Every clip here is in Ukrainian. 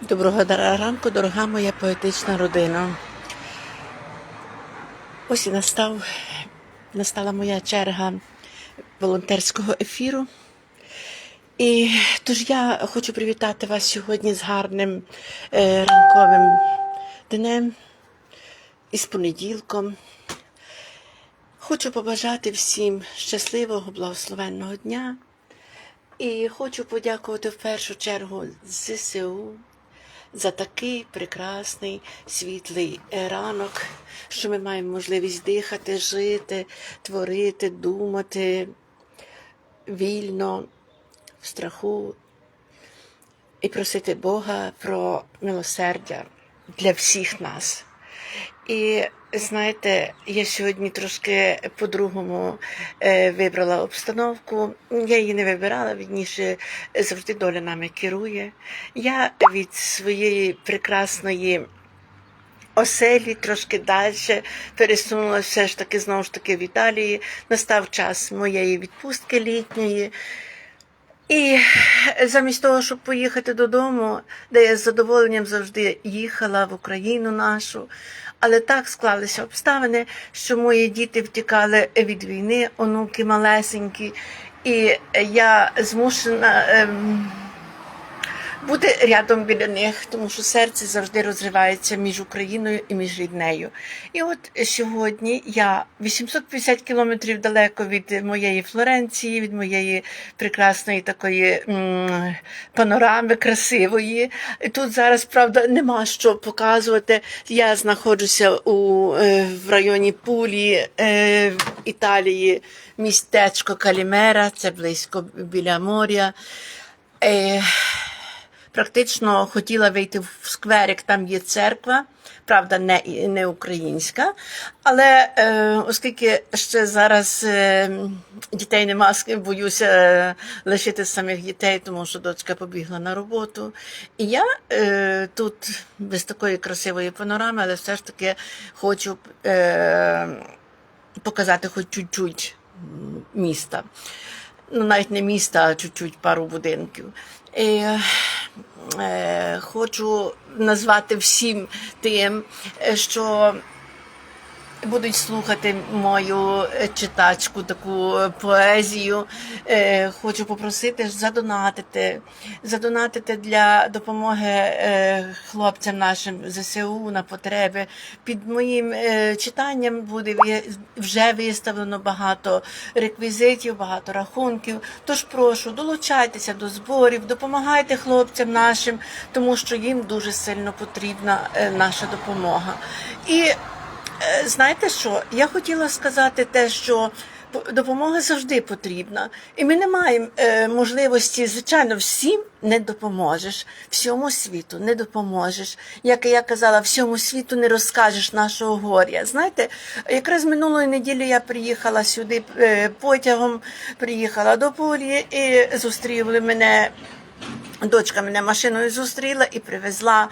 Доброго ранку, дорога моя поетична родина. Ось і настав, настала моя черга волонтерського ефіру. І тож я хочу привітати вас сьогодні з гарним е, ранковим днем і з понеділком. Хочу побажати всім щасливого, благословенного дня. І хочу подякувати в першу чергу ЗСУ за такий прекрасний світлий ранок, що ми маємо можливість дихати, жити, творити, думати вільно, в страху і просити Бога про милосердя для всіх нас. І знаєте, я сьогодні трошки по-другому е, вибрала обстановку. Я її не вибирала, відніше завжди доля нами керує. Я від своєї прекрасної оселі трошки далі пересунулася все ж таки знову ж таки в Італії. Настав час моєї відпустки літньої. І замість того, щоб поїхати додому, де я з задоволенням завжди їхала в Україну нашу, але так склалися обставини, що мої діти втікали від війни, онуки малесенькі, і я змушена. Бути рядом біля них, тому що серце завжди розривається між Україною і між ріднею. І от сьогодні я 850 кілометрів далеко від моєї Флоренції, від моєї прекрасної такої м, панорами красивої. Тут зараз, правда, нема що показувати. Я знаходжуся у, е, в районі Пулі, е, в Італії, містечко Калімера, це близько біля моря. Е, практично хотіла вийти в скверик, там є церква, правда, не, не українська. Але е, оскільки ще зараз е, дітей нема, боюся е, лишити самих дітей, тому що дочка побігла на роботу. І я е, тут без такої красивої панорами, але все ж таки хочу е, показати хоч чуть-чуть міста. Ну, навіть не міста, а чуть-чуть пару будинків. І, хочу назвати всім тим, е, що будуть слухати мою е, читачку, таку е, поезію. Е, Хочу попросити задонатити, задонатити для допомоги хлопцям нашим ЗСУ на потреби. Під моїм читанням буде вже виставлено багато реквізитів, багато рахунків. Тож прошу, долучайтеся до зборів, допомагайте хлопцям нашим, тому що їм дуже сильно потрібна наша допомога. І Знаєте що? Я хотіла сказати те, що допомога завжди потрібна. І ми не маємо е, можливості, звичайно, всім не допоможеш, всьому світу не допоможеш. Як я казала, всьому світу не розкажеш нашого горя. Знаєте, якраз минулої неділі я приїхала сюди е, потягом, приїхала до Полі і зустріли мене. Дочка мене машиною зустріла і привезла.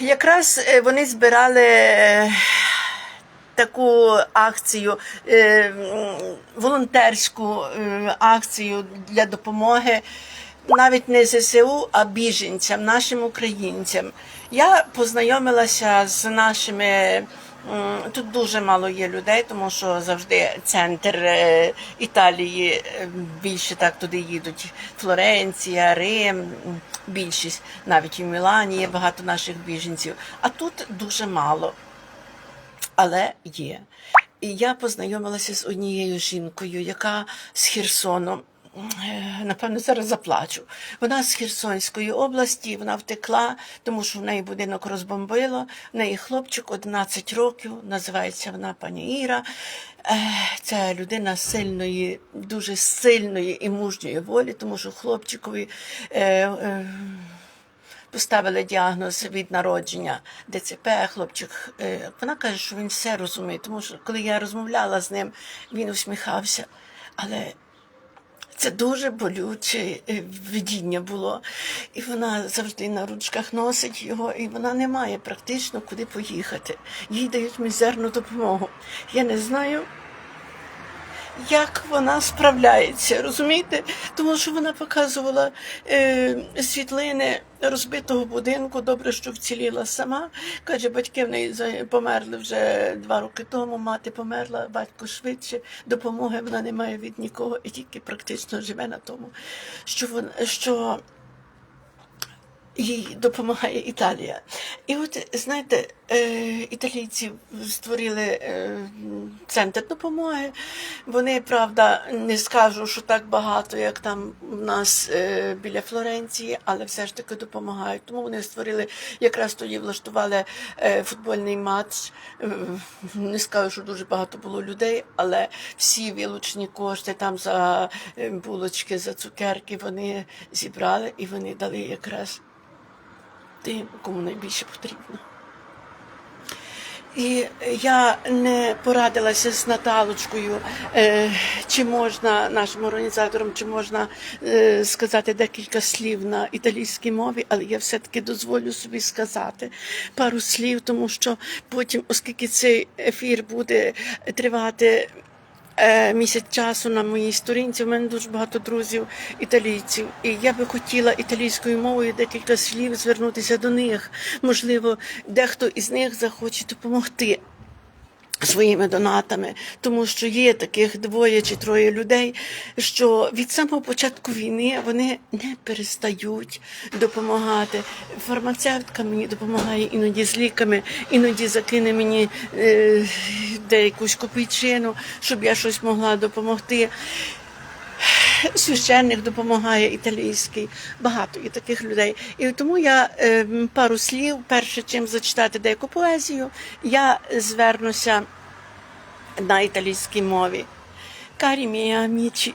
Якраз е, вони збирали е, таку акцію, е, волонтерську акцію для допомоги навіть не ЗСУ, а біженцям, нашим українцям. Я познайомилася з нашими. Тут дуже мало є людей, тому що завжди центр е, Італії е, більше так туди їдуть. Флоренція, Рим, більшість навіть і в Мілані є багато наших біженців. А тут дуже мало але є. І я познайомилася з однією жінкою, яка з Херсону. Е, Напевно, зараз заплачу. Вона з Херсонської області, вона втекла, тому що в неї будинок розбомбило. В неї хлопчик 11 років, називається вона пані Іра. Це людина сильної, дуже сильної і мужньої волі, тому що хлопчикові. Е, е, Поставили діагноз від народження ДЦП, хлопчик. Вона каже, що він все розуміє, тому що коли я розмовляла з ним, він усміхався. Але це дуже болюче е, видіння було. І вона завжди на ручках носить його, і вона не має практично куди поїхати. Їй дають мізерну допомогу. Я не знаю, як вона справляється, розумієте? Тому що вона показувала е, світлини розбитого будинку. Добре, що вціліла сама. Каже, батьки в неї померли вже два роки тому. Мати померла, батько швидше. Допомоги вона не має від нікого і тільки практично живе на тому, що вона що їй допомагає Італія. І от знаєте, е, італійці створили е, центр допомоги. Вони, правда, не скажу, що так багато, як там у нас е, біля Флоренції, але все ж таки допомагають. Тому вони створили, якраз тоді влаштували футбольний матч. Не скажу, що дуже багато було людей, але всі вилучені кошти там за булочки, за цукерки вони зібрали і вони дали якраз тим, кому найбільше потрібно. І я не порадилася з Наталочкою, е, чи можна нашим організаторам, чи можна е, сказати декілька слів на італійській мові, але я все-таки дозволю собі сказати пару слів, тому що потім, оскільки цей ефір буде тривати місяць часу на моїй сторінці. У мене дуже багато друзів італійців, і я би хотіла італійською мовою декілька слів звернутися до них. Можливо, дехто із них захоче допомогти. Своїми донатами, тому що є таких двоє чи троє людей, що від самого початку війни вони не перестають допомагати. Фармацевтка мені допомагає іноді з ліками, іноді закине мені е, деякусь копійчину, щоб я щось могла допомогти. Священник допомагає італійський, багато є таких людей. І тому я е, пару слів, перше чим зачитати деяку поезію, я звернуся на італійській мові. Карі мої амічі,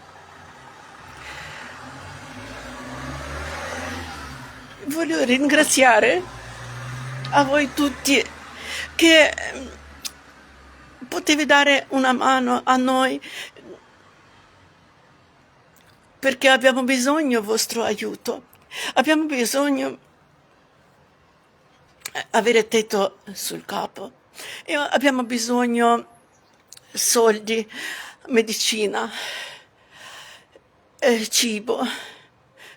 voglio ringraziare a voi tutti che ehm, potevi dare una mano a noi perché abbiamo bisogno del vostro aiuto. Abbiamo bisogno di avere tetto sul capo e abbiamo bisogno soldi, medicina, eh, cibo.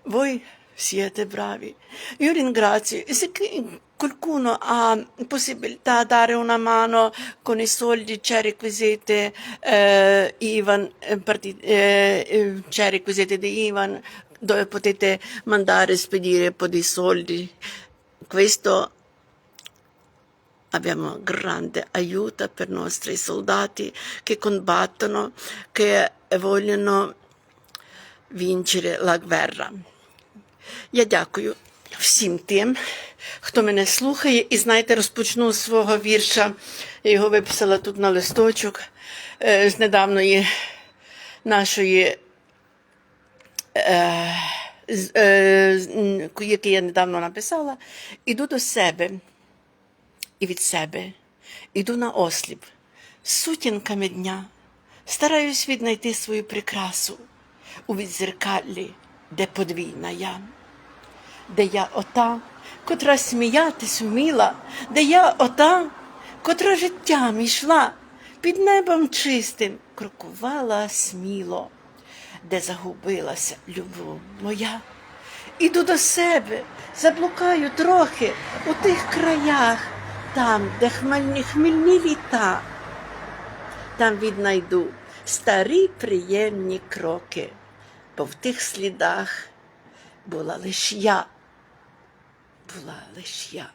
Voi siete bravi. Io ringrazio. E se qualcuno ha possibilità di dare una mano con i soldi, c'è requisiti eh, Ivan, eh, eh, eh, c'è requisiti di Ivan dove potete mandare, spedire un po' di soldi. Questo abbiamo grande aiuto per i nostri soldati che combattono, che vogliono vincere la guerra. Я дякую всім тим, хто мене слухає, і знаєте, розпочну з свого вірша. Я його виписала тут на листочок е, з недавньої нашої, е, е, який я недавно написала. Іду до себе і від себе. Іду на осліп сутінками дня, стараюсь віднайти свою прикрасу у відзеркаллі, де подвійна я, де я ота, котра сміятись вміла, де я ота, котра життям йшла, під небом чистим крокувала сміло, де загубилася любов моя. Іду до себе, заблукаю трохи у тих краях, там, де хмельні хмільні літа. Там віднайду старі приємні кроки, бо в тих слідах була лиш я, була лиш я.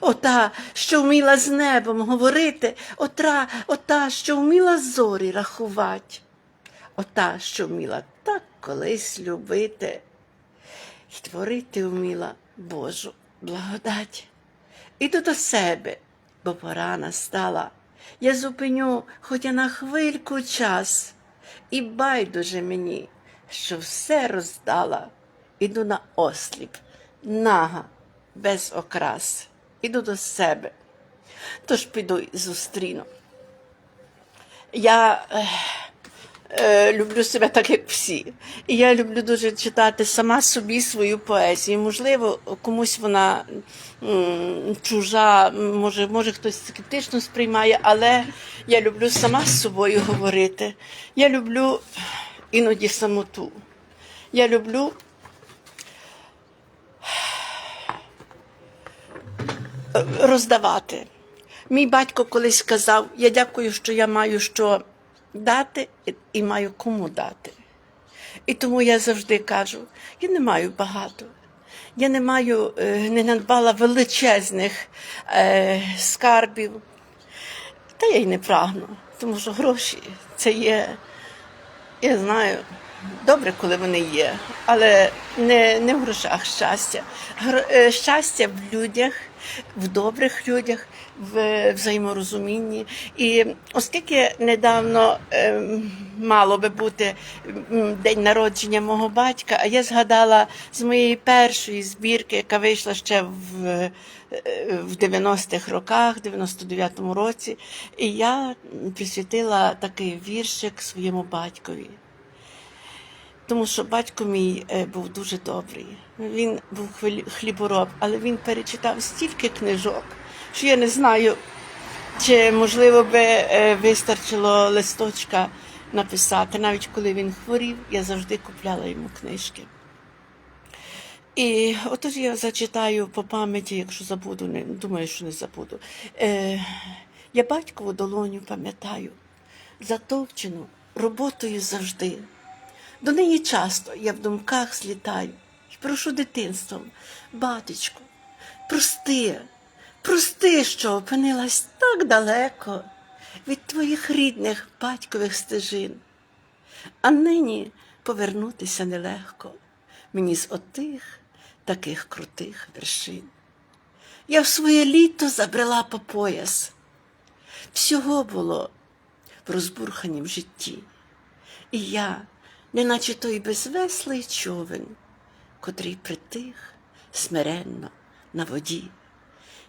Ота, що вміла з небом говорити, ота, ота, що вміла зорі рахувати, ота, що вміла так колись любити і творити вміла Божу благодать. Іду до себе, бо пора настала. Я зупиню хоча на хвильку час, і байдуже мені, що все роздала. Іду на осліп, нага, без окрас. Іду до себе. Тож піду зустріну. Я е, е, люблю себе так, як всі. І я люблю дуже читати сама собі свою поезію. Можливо, комусь вона м, чужа, може, може хтось скептично сприймає, але я люблю сама з собою говорити. Я люблю іноді самоту. Я люблю роздавати. Мій батько колись сказав: я дякую, що я маю що дати і- і маю кому дати. І тому я завжди кажу: я не маю багато. Я не маю, е, не надбала величезних е, скарбів. Та я й не прагну, тому що гроші це є, я знаю, добре, коли вони є, але не, не в грошах щастя. Гро- е, щастя в людях, в добрих людях, в взаєморозумінні. І оскільки недавно ем, мало би бути день народження мого батька, а я згадала з моєї першої збірки, яка вийшла ще в, е, в 90-х роках, 99-му році, і я присвятила такий віршик своєму батькові. Тому що батько мій е, був дуже добрий. Він був хлібороб, але він перечитав стільки книжок, що я не знаю, чи можливо би е, вистачило листочка написати. Навіть коли він хворів, я завжди купляла йому книжки. І отож я зачитаю по пам'яті, якщо забуду, не думаю, що не забуду. Е, я батькову долоню пам'ятаю, затовчену роботою завжди. До неї часто я в думках злітаю і прошу дитинством, батечку, прости, прости, що опинилась так далеко від твоїх рідних батькових стежин. А нині повернутися нелегко мені з отих таких крутих вершин. Я в своє літо забрела по пояс. Всього було в розбурханім житті. І я, неначе той безвеслий човен, котрий притих смиренно на воді.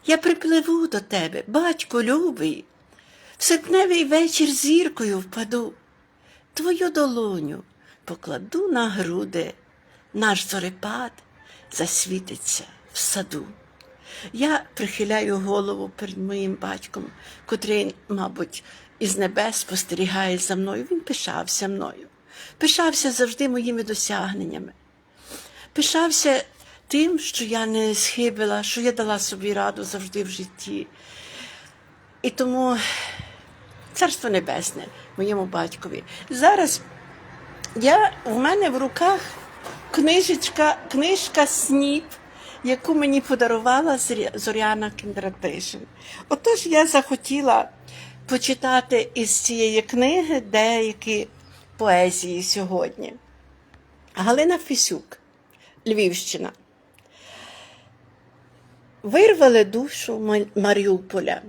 Я припливу до тебе, батько любий, в серпневий вечір зіркою впаду, твою долоню покладу на груди, наш зорепад засвітиться в саду. Я прихиляю голову перед моїм батьком, котрий, мабуть, із небес спостерігає за мною. Він пишався мною, пишався завжди моїми досягненнями, пишався тим, що я не схибила, що я дала собі раду завжди в житті. І тому царство небесне моєму батькові. Зараз я, в мене в руках книжечка, книжка Сніп, яку мені подарувала Зоря- Зоряна Кіндратишин. Отож я захотіла почитати із цієї книги деякі поезії сьогодні. Галина Фісюк, Львівщина. Вирвали душу Маріуполя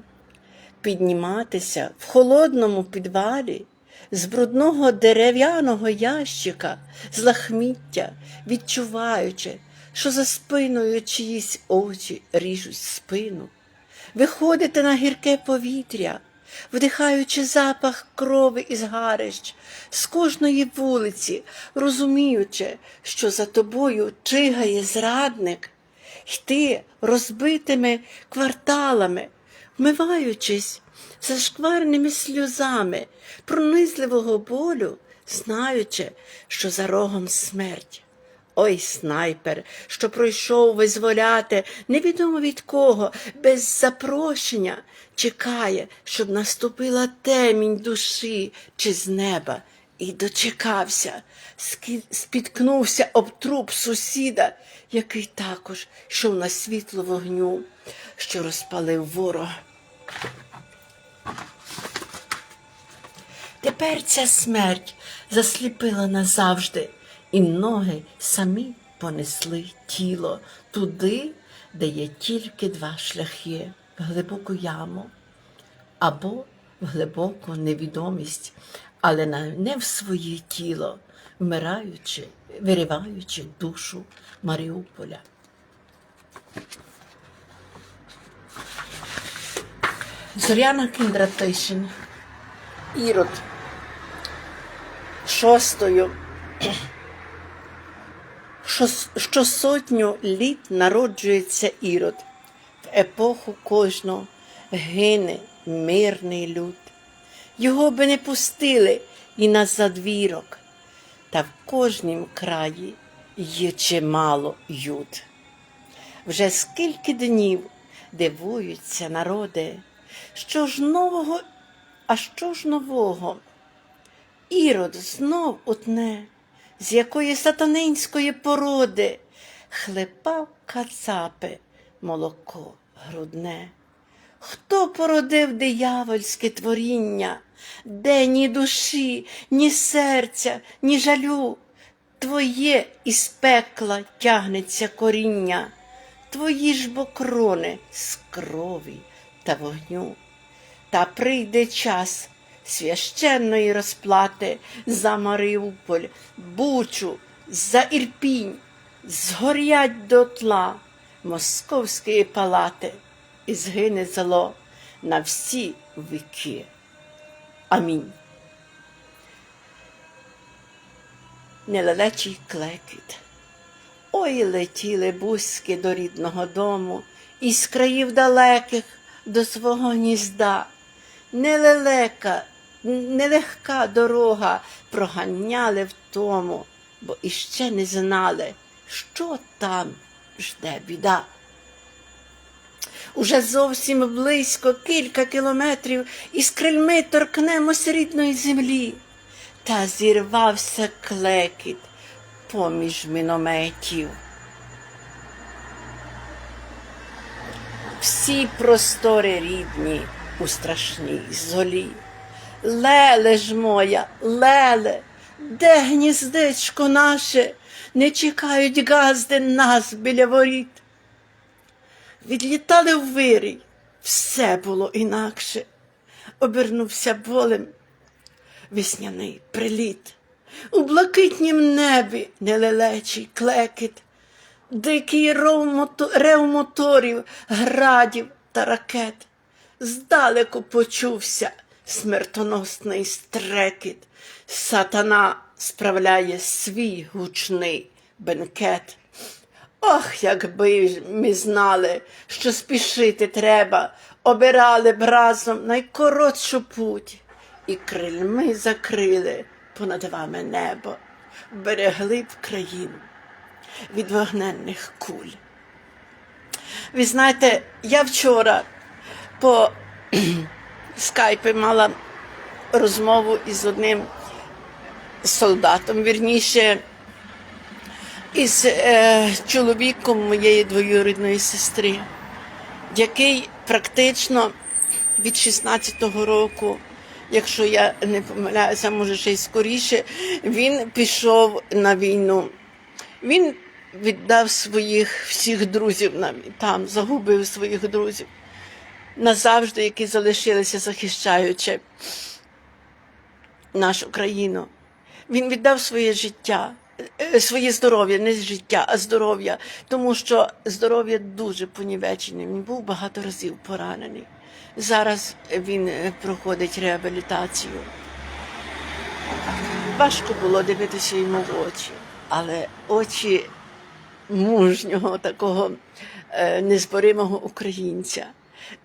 підніматися в холодному підвалі з брудного дерев'яного ящика, з лахміття, відчуваючи, що за спиною чиїсь очі ріжуть спину, виходити на гірке повітря, вдихаючи запах крови із гарищ, з кожної вулиці, розуміючи, що за тобою чигає зрадник, йти розбитими кварталами, вмиваючись зашкварними сльозами пронизливого болю, знаючи, що за рогом смерть. Ой, снайпер, що пройшов визволяти невідомо від кого, без запрошення, чекає, щоб наступила темінь душі чи з неба. І дочекався, спіткнувся об труп сусіда, який також йшов на світло вогню, що розпалив ворога. Тепер ця смерть засліпила назавжди, і ноги самі понесли тіло туди, де є тільки два шляхи в глибоку яму або в глибоку невідомість, але не в своє тіло, вмираючи, вириваючи душу Маріуполя. Зоряна Кіндратишин. Ірод. шостою, що, сотню літ народжується ірод, в епоху кожного гине мирний люд. Його би не пустили і на задвірок, та в кожнім краї є чимало юд. Вже скільки днів дивуються народи, що ж нового, а що ж нового? Ірод знов утне, з якої сатанинської породи хлепав кацапи молоко грудне. Хто породив диявольське творіння, де ні душі, ні серця, ні жалю? Твоє із пекла тягнеться коріння, твої ж бо крони з крові та вогню. Та прийде час священної розплати за Маріуполь, Бучу, за Ірпінь, згорять дотла московської палати, і згине зло на всі віки. Амінь. Нелелечий клекіт. Ой, летіли бузьки до рідного дому, із країв далеких до свого гнізда. Нелелека, нелегка дорога проганяли в тому, бо іще не знали, що там жде біда. Уже зовсім близько кілька кілометрів із крильми торкнемось рідної землі. Та зірвався клекіт поміж мінометів. Всі простори рідні у страшній золі. Леле ж моя, леле, де гніздечко наше, не чекають газди нас біля воріт. Відлітали в вирій, все було інакше. Обернувся болем весняний приліт. У блакитнім небі нелелечий клекіт, дикий рев мото- рев моторів, градів та ракет. Здалеку почувся смертоносний стрекіт. Сатана справляє свій гучний бенкет. Ох, якби ми знали, що спішити треба, обирали б разом найкоротшу путь, і крильми закрили понад вами небо, берегли б країну від вогненних куль. Ви знаєте, я вчора по скайпі мала розмову із одним солдатом, вірніше, із е, чоловіком моєї двоюрідної сестри, який практично від 16-го року, якщо я не помиляюся, може ще й скоріше, він пішов на війну. Він віддав своїх всіх друзів там, загубив своїх друзів назавжди, які залишилися захищаючи нашу країну. Він віддав своє життя, е, своє здоров'я, не життя, а здоров'я, тому що здоров'я дуже понівечене. Він був багато разів поранений. Зараз він е, проходить реабілітацію. Важко було дивитися йому в очі, але очі мужнього, такого е, незборимого українця.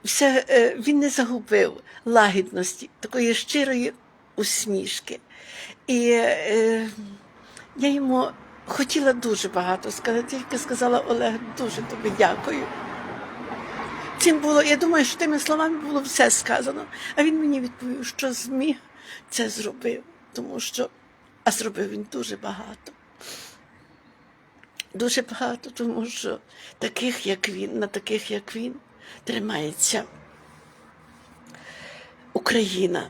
Все, е, він не загубив лагідності, такої щирої усмішки. І е, я йому хотіла дуже багато сказати, тільки сказала Олег, дуже тобі дякую. Цим було, я думаю, що тими словами було все сказано. А він мені відповів, що зміг це зробив, тому що, а зробив він дуже багато. Дуже багато, тому що таких, як він, на таких, як він, тримається Україна.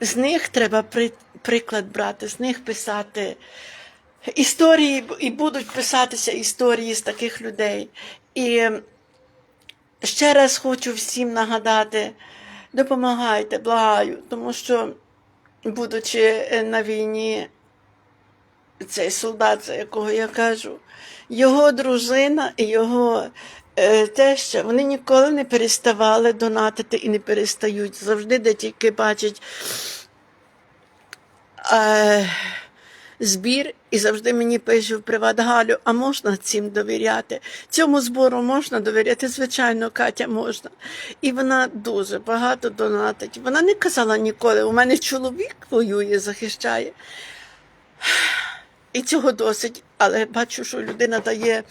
З них треба при- приклад брати, з них писати історії, і будуть писатися історії з таких людей. І ще раз хочу всім нагадати: допомагайте, благаю, тому що, будучи е, на війні, цей солдат, за якого я кажу, його дружина і його е, теща, вони ніколи не переставали донатити і не перестають. Завжди, де тільки бачать е, збір і завжди мені пише в приват Галю, а можна цим довіряти? Цьому збору можна довіряти? Звичайно, Катя можна. І вона дуже багато донатить. Вона не казала ніколи, у мене чоловік воює, захищає. І цього досить, але бачу, що людина дає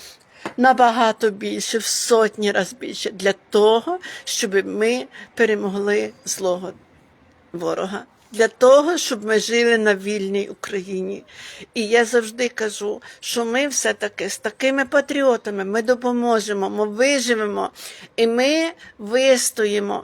набагато більше, в сотні разів більше для того, щоб ми перемогли злого ворога. Для того, щоб ми жили на вільній Україні. І я завжди кажу, що ми все-таки з такими патріотами ми допоможемо, ми виживемо, і ми вистоїмо.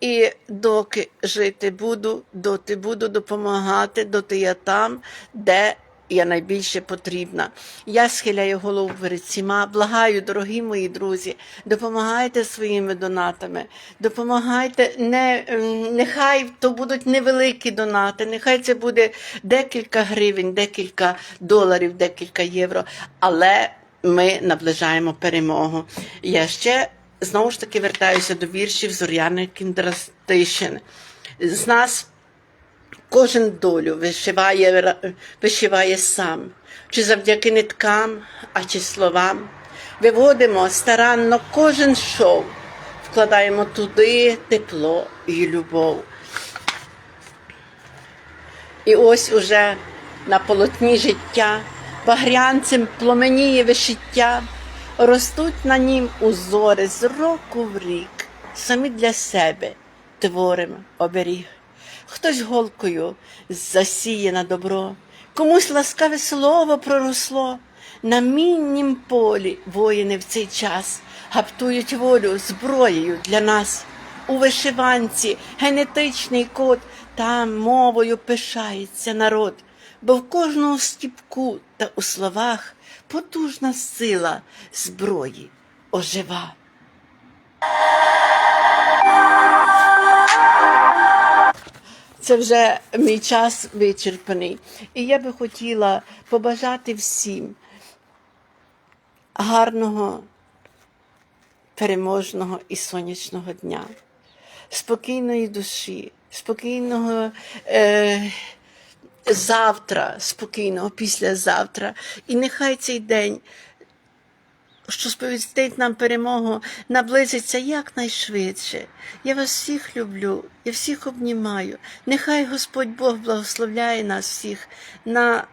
І доки жити буду, доти буду допомагати, доти я там, де я найбільше потрібна. Я схиляю голову перед всіма. Благаю, дорогі мої друзі, допомагайте своїми донатами, допомагайте, не, ем, нехай то будуть невеликі донати, нехай це буде декілька гривень, декілька доларів, декілька євро, але ми наближаємо перемогу. Я ще знову ж таки вертаюся до віршів Зоряни Кіндрастишин. З нас Кожен долю вишиває, вишиває сам, чи завдяки ниткам, а чи словам. Виводимо старанно кожен шов, вкладаємо туди тепло і любов. І ось уже на полотні життя, багрянцем пломеніє вишиття, ростуть на нім узори з року в рік, самі для себе творимо оберіг. Хтось голкою засіє на добро, комусь ласкаве слово проросло. На міннім полі воїни в цей час гаптують волю зброєю для нас. У вишиванці генетичний код, там мовою пишається народ, бо в кожному стіпку та у словах потужна сила зброї ожива. Це вже мій час вичерпаний. І я би хотіла побажати всім гарного, переможного і сонячного дня, спокійної душі, спокійного е, завтра, спокійного післязавтра. І нехай цей день що сповістить нам перемогу, наблизиться якнайшвидше. Я вас всіх люблю, я всіх обнімаю. Нехай Господь Бог благословляє нас всіх на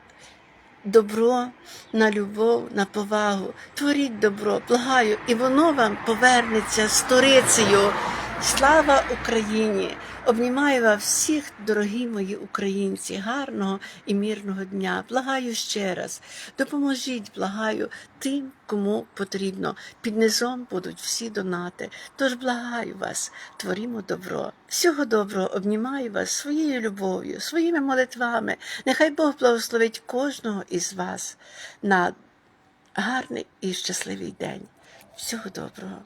добро, на любов, на повагу. Творіть добро, благаю, і воно вам повернеться сторицею. Слава Україні! Обнімаю вас всіх, дорогі мої українці, гарного і мирного дня. Благаю ще раз. Допоможіть, благаю тим, кому потрібно. Під низом будуть всі донати. Тож благаю вас, творімо добро. Всього доброго обнімаю вас своєю любов'ю, своїми молитвами. Нехай Бог благословить кожного із вас на гарний і щасливий день. Всього доброго.